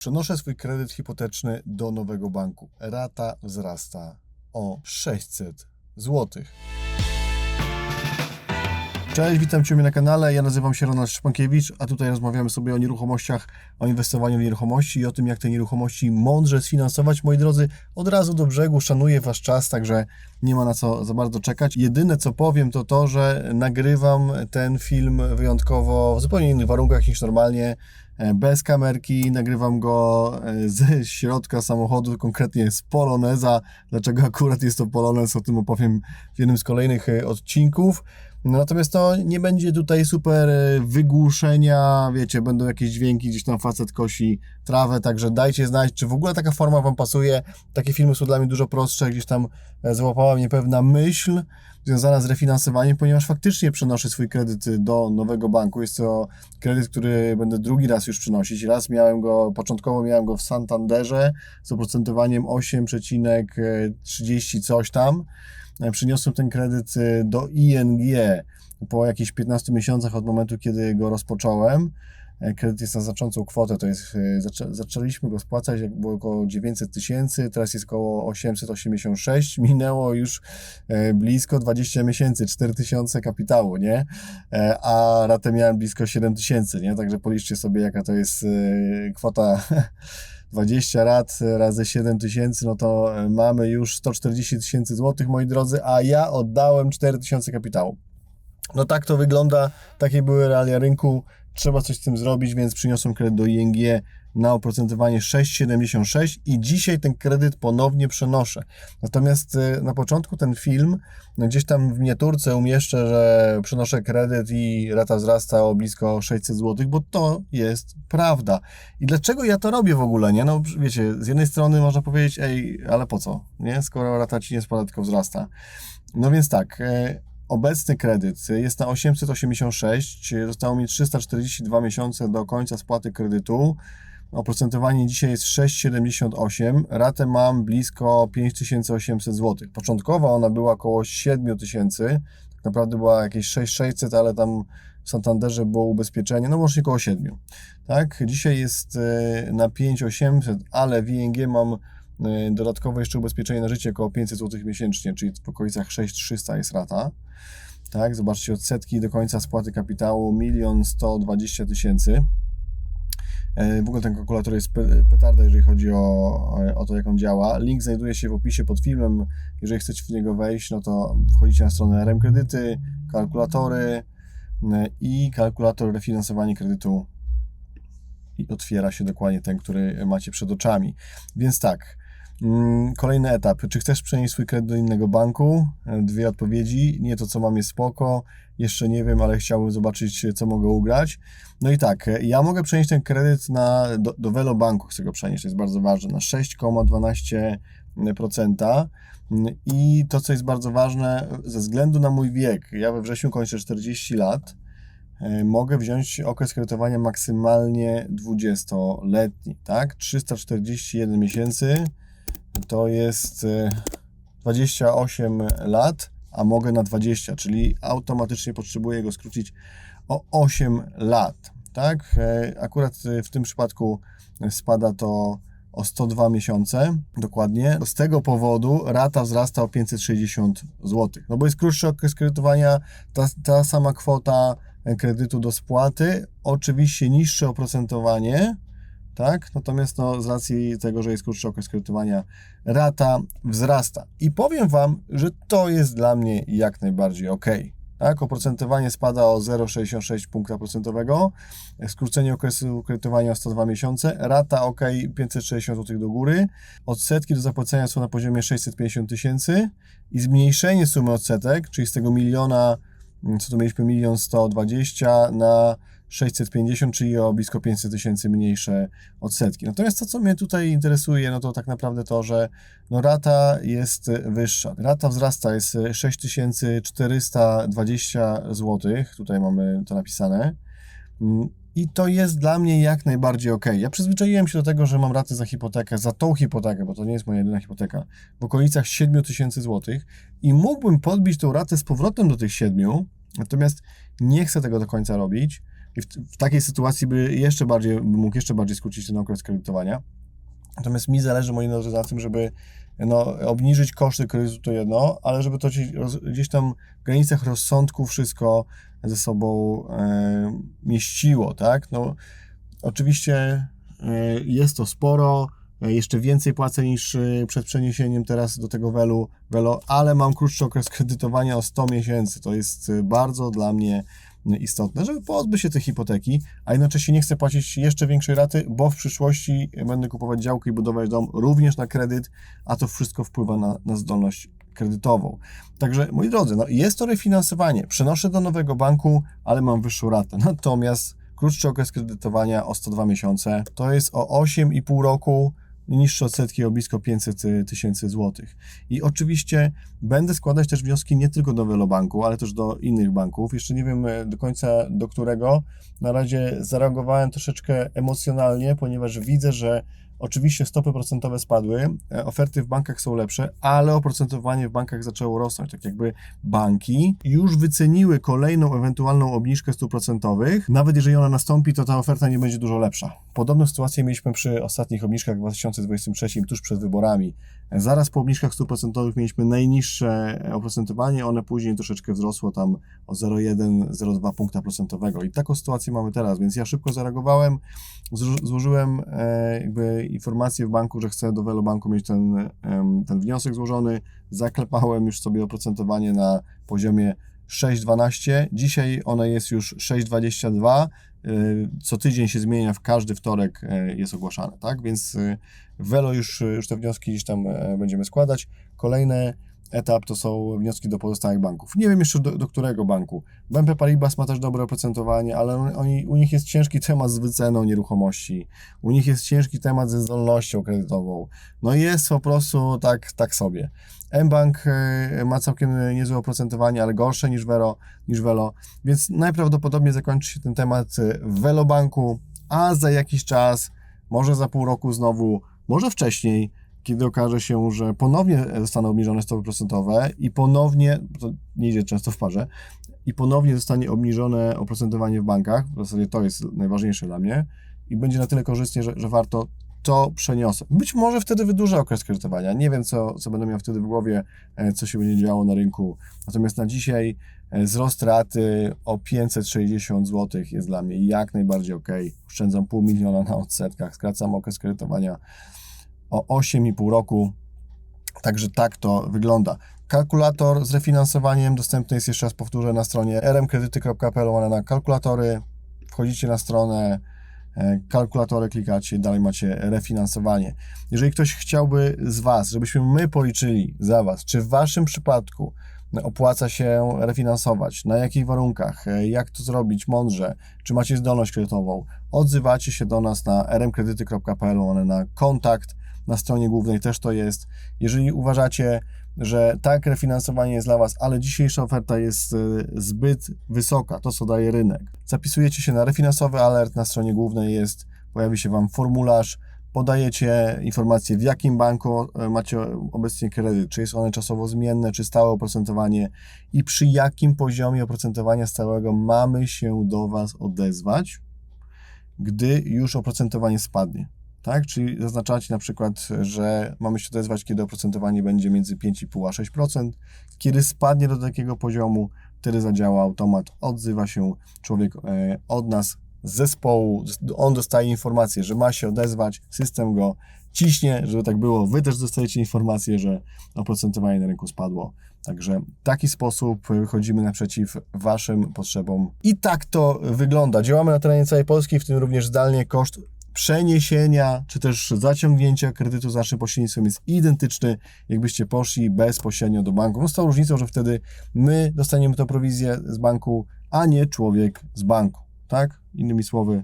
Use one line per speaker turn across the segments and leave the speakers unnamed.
Przenoszę swój kredyt hipoteczny do nowego banku. Rata wzrasta o 600 zł. Cześć, witam Cię na kanale. Ja nazywam się Ronald Szczepankiewicz, a tutaj rozmawiamy sobie o nieruchomościach, o inwestowaniu w nieruchomości i o tym, jak te nieruchomości mądrze sfinansować. Moi drodzy, od razu do brzegu szanuję Wasz czas, także nie ma na co za bardzo czekać. Jedyne co powiem to to, że nagrywam ten film wyjątkowo w zupełnie innych warunkach niż normalnie bez kamerki, nagrywam go e, ze środka samochodu, konkretnie z Poloneza. Dlaczego akurat jest to Polonez, o tym opowiem w jednym z kolejnych e, odcinków. Natomiast to nie będzie tutaj super e, wygłuszenia, wiecie, będą jakieś dźwięki, gdzieś tam facet kosi trawę, także dajcie znać, czy w ogóle taka forma Wam pasuje. Takie filmy są dla mnie dużo prostsze, gdzieś tam e, złapała mnie pewna myśl związana z refinansowaniem, ponieważ faktycznie przenoszę swój kredyt do nowego banku. Jest to kredyt, który będę drugi raz już przynosić. Raz miałem go, początkowo miałem go w Santanderze z oprocentowaniem 8,30 coś tam. E, Przyniosłem ten kredyt e, do ING po jakichś 15 miesiącach od momentu, kiedy go rozpocząłem. Kredyt jest na znaczącą kwotę, to jest, e, zaczę, zaczęliśmy go spłacać, jak było około 900 tysięcy, teraz jest około 886, minęło już e, blisko 20 miesięcy, 4000 kapitału, nie? E, A ratę miałem blisko 7000, nie? Także policzcie sobie, jaka to jest kwota 20 rat razy 7 tysięcy, no to mamy już 140 tysięcy złotych, moi drodzy, a ja oddałem 4 tysiące kapitału. No tak to wygląda, takie były realia rynku, trzeba coś z tym zrobić, więc przyniosłem kredyt do ING na oprocentowanie 6,76 i dzisiaj ten kredyt ponownie przenoszę. Natomiast e, na początku ten film, no gdzieś tam w miniaturce umieszczę, że przenoszę kredyt i rata wzrasta o blisko 600 zł, bo to jest prawda. I dlaczego ja to robię w ogóle, nie? No wiecie, z jednej strony można powiedzieć, ej, ale po co, nie? Skoro rata ci nie spada, tylko wzrasta. No więc tak, e, obecny kredyt jest na 886, zostało mi 342 miesiące do końca spłaty kredytu. Oprocentowanie dzisiaj jest 6,78, ratę mam blisko 5800 zł. Początkowo ona była około 7000, tak naprawdę była jakieś 6600, ale tam w Santanderze było ubezpieczenie, no może około 7. Tak? Dzisiaj jest e, na 5800, ale w ING mam e, dodatkowe jeszcze ubezpieczenie na życie około 500 zł miesięcznie, czyli w okolicach 6300 jest rata. Tak, zobaczcie, odsetki do końca spłaty kapitału 1 120 tysięcy. E, W ogóle ten kalkulator jest pe- petarda, jeżeli chodzi o, o to, jak on działa. Link znajduje się w opisie pod filmem. Jeżeli chcecie w niego wejść, no to wchodzicie na stronę RM Kredyty, kalkulatory e, i kalkulator refinansowanie kredytu i otwiera się dokładnie ten, który macie przed oczami. Więc tak, kolejny etap. Czy chcesz przenieść swój kredyt do innego banku? E, Dwie odpowiedzi. Nie to, co mam, jest spoko. Jeszcze nie wiem, ale chciałbym zobaczyć, co mogę ugrać. No i tak, e, ja mogę przenieść ten kredyt na, do, do Velo Banku, chcę go przenieść, to jest bardzo ważne, na 6,12%. Mm, I to, co jest bardzo ważne, ze względu na mój wiek, ja we wrześniu kończę 40 lat, e, mogę wziąć okres kredytowania maksymalnie 20-letni, tak? 341 miesięcy to jest e, 28 lat, a mogę na 20, czyli automatycznie potrzebuję go skrócić o 8 lat, tak? E, Akurat e, w tym przypadku spada to o 102 miesiące, dokładnie. Z tego powodu rata wzrasta o 560 zł. No bo jest krótszy okres kredytowania, ta, ta sama kwota kredytu do spłaty, oczywiście niższe oprocentowanie, tak? Natomiast no, z racji tego, że jest krótszy okres kredytowania, rata wzrasta. I powiem Wam, że to jest dla mnie jak najbardziej ok. Tak? Oprocentowanie spada o 0,66 punkta procentowego, skrócenie okresu kredytowania o 102 miesiące, rata ok 560 zł do góry, odsetki do zapłacenia są na poziomie 650 tysięcy i zmniejszenie sumy odsetek, czyli z tego miliona, co tu mieliśmy, milion 120 na 650, czyli o blisko 500 tysięcy mniejsze odsetki. Natomiast to, co mnie tutaj interesuje, no to tak naprawdę to, że no rata jest wyższa. Rata wzrasta, jest 6420 zł, tutaj mamy to napisane. Mm, I to jest dla mnie jak najbardziej ok. Ja przyzwyczaiłem się do tego, że mam raty za hipotekę, za tą hipotekę, bo to nie jest moja jedyna hipoteka, w okolicach 7000 zł i mógłbym podbić tą ratę z powrotem do tych 7, natomiast nie chcę tego do końca robić, i w, w takiej sytuacji by jeszcze bardziej, mógł jeszcze bardziej skrócić ten okres kredytowania. Natomiast mi zależy, moi drodzy, na tym, żeby no, obniżyć koszty kredytu to jedno, ale żeby to gdzieś, tam w granicach rozsądku wszystko ze sobą e, mieściło, tak? No, oczywiście e, jest to sporo, e, jeszcze więcej płacę niż e, przed przeniesieniem teraz do tego Velu, Velo, ale mam krótszy okres kredytowania o 100 miesięcy. To jest e, bardzo dla mnie istotne, żeby pozbyć się tej hipoteki, a jednocześnie nie chcę płacić jeszcze większej raty, bo w przyszłości będę kupować działkę i budować dom również na kredyt, a to wszystko wpływa na, na zdolność kredytową. Także, moi drodzy, no jest to refinansowanie. Przenoszę do nowego banku, ale mam wyższą ratę. Natomiast krótszy okres kredytowania o 102 miesiące to jest o 8,5 roku niższe odsetki o blisko 500 tysięcy złotych. I oczywiście będę składać też wnioski nie tylko do Velobanku, ale też do innych banków. Jeszcze nie wiem do końca do którego. Na razie zareagowałem troszeczkę emocjonalnie, ponieważ widzę, że Oczywiście stopy procentowe spadły, e, oferty w bankach są lepsze, ale oprocentowanie w bankach zaczęło rosnąć. Tak jakby banki już wyceniły kolejną ewentualną obniżkę stóp procentowych. Nawet jeżeli ona nastąpi, to ta oferta nie będzie dużo lepsza. Podobną sytuację mieliśmy przy ostatnich obniżkach w 2023, tuż przed wyborami. Zaraz po obniżkach stóp procentowych mieliśmy najniższe oprocentowanie, one później troszeczkę wzrosło tam o 0,1-0,2 punkta procentowego. I taką sytuację mamy teraz, więc ja szybko zareagowałem, złożyłem e, jakby informację w banku, że chcę do Velobanku mieć ten, ten wniosek złożony, zaklepałem już sobie oprocentowanie na poziomie 6,12. Dzisiaj one jest już 6,22. Y, co tydzień się zmienia, w każdy wtorek y, jest ogłaszane, tak? Więc y, Velo już, już te wnioski gdzieś tam będziemy składać. Kolejny etap to są wnioski do pozostałych banków. Nie wiem jeszcze do, do którego banku. BNP Paribas ma też dobre oprocentowanie, ale oni, u nich jest ciężki temat z wyceną nieruchomości. U nich jest ciężki temat ze zdolnością kredytową. No jest po prostu tak, tak sobie. mBank e, ma całkiem niezłe oprocentowanie, ale gorsze niż Velo, niż Velo, więc najprawdopodobniej zakończy się ten temat w Velobanku, a za jakiś czas, może za pół roku znowu, może wcześniej, kiedy okaże się, że ponownie zostaną obniżone stopy procentowe i ponownie, to nie idzie często w parze, i ponownie zostanie obniżone oprocentowanie w bankach, w zasadzie to jest najważniejsze dla mnie, i będzie na tyle korzystnie, że, że warto to przeniosę. Być może wtedy wydłużę okres kredytowania. Nie wiem, co, co będę miał wtedy w głowie, e, co się będzie działo na rynku. Natomiast na dzisiaj e, wzrost raty o 560 zł jest dla mnie jak najbardziej ok. Oszczędzam pół miliona na odsetkach, skracam okres kredytowania o 8,5 roku. Także tak to wygląda. Kalkulator z refinansowaniem dostępny jest jeszcze raz powtórzę na stronie rmkredyty.pl na kalkulatory. Wchodzicie na stronę, e, kalkulatory klikacie, dalej macie refinansowanie. Jeżeli ktoś chciałby z Was, żebyśmy my policzyli za Was, czy w Waszym przypadku opłaca się refinansować, na jakich warunkach, e, jak to zrobić mądrze, czy macie zdolność kredytową, odzywacie się do nas na rmkredyty.pl, na kontakt, na stronie głównej też to jest. Jeżeli uważacie, że tak, refinansowanie jest dla Was, ale dzisiejsza oferta jest e, zbyt wysoka, to co daje rynek, zapisujecie się na refinansowy alert, na stronie głównej jest, pojawi się Wam formularz, podajecie informacje, w jakim banku e, macie obecnie kredyt, czy jest one czasowo zmienne, czy stałe oprocentowanie i przy jakim poziomie oprocentowania stałego mamy się do Was odezwać, gdy już oprocentowanie spadnie tak? Czyli zaznaczacie na przykład, że mamy się odezwać, kiedy oprocentowanie będzie między 5,5 a 6%. Kiedy spadnie do takiego poziomu, wtedy zadziała automat, odzywa się człowiek e, od nas z zespołu, on dostaje informację, że ma się odezwać, system go ciśnie, żeby tak było. Wy też dostajecie informację, że oprocentowanie na rynku spadło. Także w taki sposób wychodzimy naprzeciw Waszym potrzebom. I tak to wygląda. Działamy na terenie całej Polski, w tym również zdalnie. Koszt przeniesienia czy też zaciągnięcia kredytu z naszym pośrednictwem jest identyczny, jakbyście poszli bezpośrednio do banku. No z tą różnicą, że wtedy my dostaniemy tę prowizję z banku, a nie człowiek z banku, tak? Innymi słowy,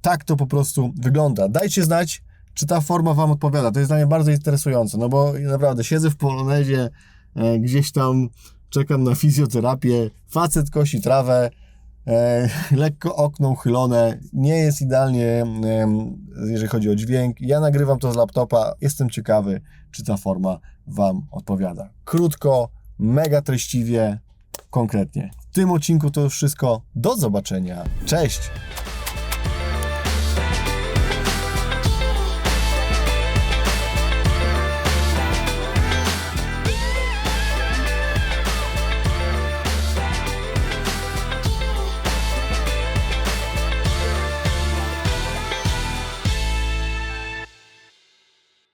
tak to po prostu wygląda. Dajcie znać, czy ta forma Wam odpowiada. To jest dla mnie bardzo interesujące, no bo naprawdę siedzę w Polonezie, e, gdzieś tam czekam na fizjoterapię, facet kosi trawę, E, lekko okno uchylone, nie jest idealnie, jeżeli chodzi o dźwięk. Ja nagrywam to z laptopa, jestem ciekawy, czy ta forma Wam odpowiada. Krótko, mega treściwie, konkretnie. tym odcinku to już wszystko. Do zobaczenia. Cześć!